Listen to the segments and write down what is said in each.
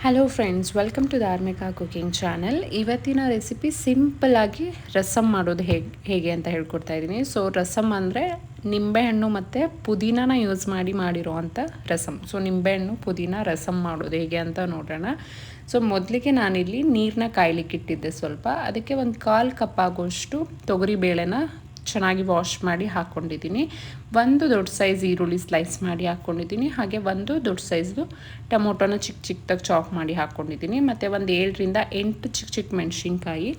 Hello friends welcome to Dharmika cooking channel ಇವತ್ತಿನ recipe ಸಿಂಪಲ್ಲಾಗಿ ರಸಮ್ ಮಾಡೋದು ಹೇಗೆ ಹೇಗೆ ಅಂತ ಹೇಳ್ಕೊಡ್ತಾ ಇದ್ದೀನಿ. ಸೊ ರಸಮ್ ಅಂದರೆ ನಿಂಬೆಹಣ್ಣು ಮತ್ತು ಪುದೀನಾನ ಯೂಸ್ ಮಾಡಿ ಮಾಡಿರೋ ಅಂಥ ರಸಮ್ ಸೊ ನಿಂಬೆಹಣ್ಣು, ಪುದೀನ ರಸಮ್ ಮಾಡೋದು ಹೇಗೆ ಅಂತ ನೋಡೋಣ. ಸೊ ಮೊದಲಿಗೆ ನಾನಿಲ್ಲಿ ನೀರನ್ನ ಕಾಯ್ಲಿಕ್ಕೆ ಇಟ್ಟಿದ್ದೆ ಸ್ವಲ್ಪ. ಅದಕ್ಕೆ ಒಂದು ಕಾಲು ಕಪ್ ಆಗೋಷ್ಟು ತೊಗರಿ ಬೇಳೆನ ಚೆನ್ನಾಗಿ ವಾಶ್ ಮಾಡಿ ಹಾಕ್ಕೊಂಡಿದ್ದೀನಿ ಒಂದು ದೊಡ್ಡ ಸೈಜ್ ಈರುಳ್ಳಿ ಸ್ಲೈಸ್ ಮಾಡಿ ಹಾಕ್ಕೊಂಡಿದ್ದೀನಿ ಹಾಗೆ ಒಂದು ದೊಡ್ಡ ಸೈಜ್ದು ಟೊಮೊಟೊನ ಚಿಕ್ಕ ಚಿಕ್ಕದಾಗಿ ಚಾಪ್ ಮಾಡಿ ಹಾಕ್ಕೊಂಡಿದ್ದೀನಿ ಮತ್ತು ಒಂದು ಏಳರಿಂದ ಎಂಟು ಚಿಕ್ಕ ಚಿಕ್ಕ ಮೆಣಸಿನ್ಕಾಯಿ,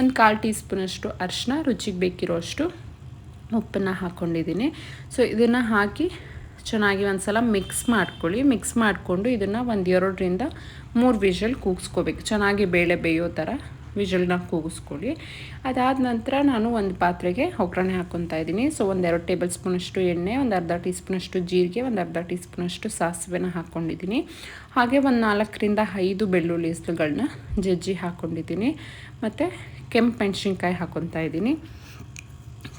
ಒಂದು ಕಾಲು ಟೀ ಸ್ಪೂನಷ್ಟು ಅರಿಶಿನ, ರುಚಿಗೆ ಬೇಕಿರೋಷ್ಟು ಉಪ್ಪನ್ನು ಹಾಕ್ಕೊಂಡಿದ್ದೀನಿ ಸೊ ಇದನ್ನು ಹಾಕಿ ಚೆನ್ನಾಗಿ ಒಂದು ಸಲ ಮಿಕ್ಸ್ ಮಾಡ್ಕೊಳ್ಳಿ. ಮಿಕ್ಸ್ ಮಾಡಿಕೊಂಡು ಇದನ್ನು ಒಂದು ಎರಡರಿಂದ ಮೂರು ವಿಷಲ್ ಕೂಗಿಸ್ಕೋಬೇಕು. ಚೆನ್ನಾಗಿ ಬೇಳೆ ಬೇಯೋ ಥರ ವಿಷಲ್ನ ಕೂಗಿಸ್ಕೊಳ್ಳಿ. ಅದಾದ ನಂತರ ನಾನು ಒಂದು ಪಾತ್ರೆಗೆ ಒಗ್ಗರಣೆ ಹಾಕ್ಕೊತಾ ಇದ್ದೀನಿ. ಸೊ ಒಂದೆರಡು ಟೇಬಲ್ ಸ್ಪೂನಷ್ಟು ಎಣ್ಣೆ, ಒಂದು ಅರ್ಧ ಟೀ ಸ್ಪೂನಷ್ಟು ಜೀರಿಗೆ, ಒಂದು ಅರ್ಧ ಟೀ ಸ್ಪೂನಷ್ಟು ಸಾಸಿವೆನ ಹಾಕ್ಕೊಂಡಿದ್ದೀನಿ ಹಾಗೆ ಒಂದು ನಾಲ್ಕರಿಂದ ಐದು ಬೆಳ್ಳುಳ್ಳಿ ಇಸ್ಲುಗಳನ್ನ ಜಜ್ಜಿ ಹಾಕ್ಕೊಂಡಿದ್ದೀನಿ ಮತ್ತು ಕೆಂಪು ಮೆಣಸಿನ್ಕಾಯಿ ಹಾಕ್ಕೊತಾ ಇದ್ದೀನಿ.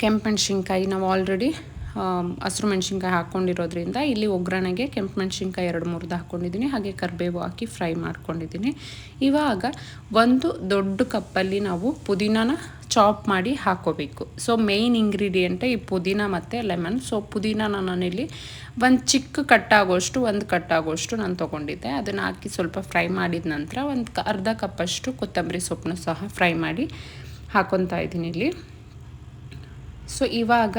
ಕೆಂಪು ಮೆಣಸಿನ್ಕಾಯಿ ನಾವು ಆಲ್ರೆಡಿ ಹಸಿರು ಮೆಣಸಿನ್ಕಾಯಿ ಹಾಕ್ಕೊಂಡಿರೋದ್ರಿಂದ ಇಲ್ಲಿ ಒಗ್ಗರಣೆಗೆ ಕೆಂಪು ಮೆಣಸಿನ್ಕಾಯಿ ಎರಡು ಮೂರ್ದು ಹಾಕ್ಕೊಂಡಿದ್ದೀನಿ, ಹಾಗೆ ಕರಿಬೇವು ಹಾಕಿ ಫ್ರೈ ಮಾಡ್ಕೊಂಡಿದ್ದೀನಿ. ಇವಾಗ ಒಂದು ದೊಡ್ಡ ಕಪ್ಪಲ್ಲಿ ನಾವು ಪುದೀನಾನ ಚಾಪ್ ಮಾಡಿ ಹಾಕೋಬೇಕು. ಸೊ ಮೇಯ್ನ್ ಇಂಗ್ರೀಡಿಯೆಂಟೇ ಈ ಪುದೀನ ಮತ್ತು ಲೆಮನ್ ಸೊ ಪುದೀನಾನ ನಾನಿಲ್ಲಿ ಒಂದು ಚಿಕ್ಕ ಕಟ್ಟಾಗೋಷ್ಟು, ಒಂದು ಕಟ್ಟಾಗೋಷ್ಟು ನಾನು ತೊಗೊಂಡಿದ್ದೆ. ಅದನ್ನು ಹಾಕಿ ಸ್ವಲ್ಪ ಫ್ರೈ ಮಾಡಿದ ನಂತರ ಒಂದು ಅರ್ಧ ಕಪ್ಪಷ್ಟು ಕೊತ್ತಂಬರಿ ಸೊಪ್ಪನ್ನು ಸಹ ಫ್ರೈ ಮಾಡಿ ಹಾಕೊತಾ ಇದ್ದೀನಿ ಇಲ್ಲಿ. ಸೊ ಇವಾಗ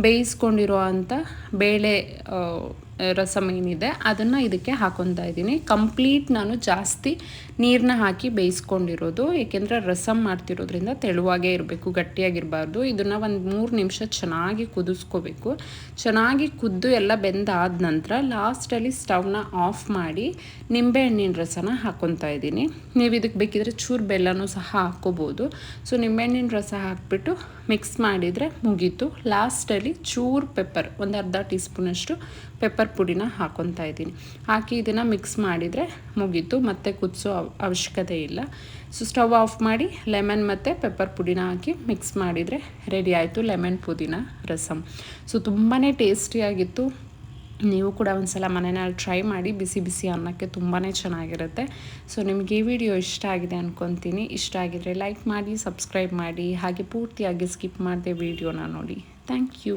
ಬೇಯಿಸ್ಕೊಂಡಿರೋ ಅಂಥ ಬೇಳೆ ರಸಮ್ ಏನಿದೆ ಅದನ್ನು ಇದಕ್ಕೆ ಹಾಕೊತಾ ಇದ್ದೀನಿ. ಕಂಪ್ಲೀಟ್ ನಾನು ಜಾಸ್ತಿ ನೀರನ್ನ ಹಾಕಿ ಬೇಯಿಸ್ಕೊಂಡಿರೋದು. ಏಕೆಂದರೆ ರಸಮ್ ಮಾಡ್ತಿರೋದ್ರಿಂದ ತೆಳುವಾಗೇ ಇರಬೇಕು, ಗಟ್ಟಿಯಾಗಿರಬಾರ್ದು. ಇದನ್ನು ಒಂದು ಮೂರು ನಿಮಿಷ ಚೆನ್ನಾಗಿ ಕುದಿಸ್ಕೋಬೇಕು. ಚೆನ್ನಾಗಿ ಕುದ್ದು ಎಲ್ಲ ಬೆಂದಾದ ನಂತರ ಲಾಸ್ಟಲ್ಲಿ ಸ್ಟವ್ನ ಆಫ್ ಮಾಡಿ ನಿಂಬೆಹಣ್ಣಿನ ರಸನ ಹಾಕೊತಾ ಇದ್ದೀನಿ. ನೀವು ಇದಕ್ಕೆ ಬೇಕಿದ್ರೆ ಚೂರು ಬೆಲ್ಲನೂ ಸಹ ಹಾಕ್ಕೋಬೋದು. ಸೊ ನಿಂಬೆಹಣ್ಣಿನ ರಸ ಹಾಕ್ಬಿಟ್ಟು ಮಿಕ್ಸ್ ಮಾಡಿದರೆ ಮುಗೀತು. ಲಾಸ್ಟಲ್ಲಿ ಚೂರು ಪೆಪ್ಪರ್ ಒಂದು ಅರ್ಧ ಟೀ ಸ್ಪೂನಷ್ಟು ಪೆಪ್ಪರ್ ಪುಡಿನ ಹಾಕೊತಾ ಇದ್ದೀನಿ. ಹಾಕಿ ಇದನ್ನು ಮಿಕ್ಸ್ ಮಾಡಿದರೆ ಮುಗೀತು. ಮತ್ತೆ ಕುದಿಸೋ ಅವಶ್ಯಕತೆ ಇಲ್ಲ. ಸೊ ಸ್ಟವ್ ಆಫ್ ಮಾಡಿ ಲೆಮನ್ ಮತ್ತು ಪೆಪ್ಪರ್ ಪುಡಿನ ಹಾಕಿ ಮಿಕ್ಸ್ ಮಾಡಿದರೆ ರೆಡಿ ಆಯಿತು ಲೆಮನ್ ಪುದೀನ ರಸಮ್ ಸೊ ತುಂಬಾ ಟೇಸ್ಟಿಯಾಗಿತ್ತು ನೀವು ಕೂಡ ಒಂದು ಸಲ ಮನೆಯಲ್ಲಿ ಟ್ರೈ ಮಾಡಿ ಬಿಸಿ ಬಿಸಿ ಅನ್ನಕ್ಕೆ ತುಂಬಾ ಚೆನ್ನಾಗಿರುತ್ತೆ. ಸೊ ನಿಮಗೆ ಈ ವಿಡಿಯೋ ಇಷ್ಟ ಆಗಿದೆ ಅಂದ್ಕೊತೀನಿ ಇಷ್ಟ ಆಗಿದರೆ ಲೈಕ್ ಮಾಡಿ ಸಬ್ಸ್ಕ್ರೈಬ್ ಮಾಡಿ. ಹಾಗೆ ಪೂರ್ತಿಯಾಗಿ ಸ್ಕಿಪ್ ಮಾಡಿದೆ ವಿಡಿಯೋನ ನೋಡಿ. Thank you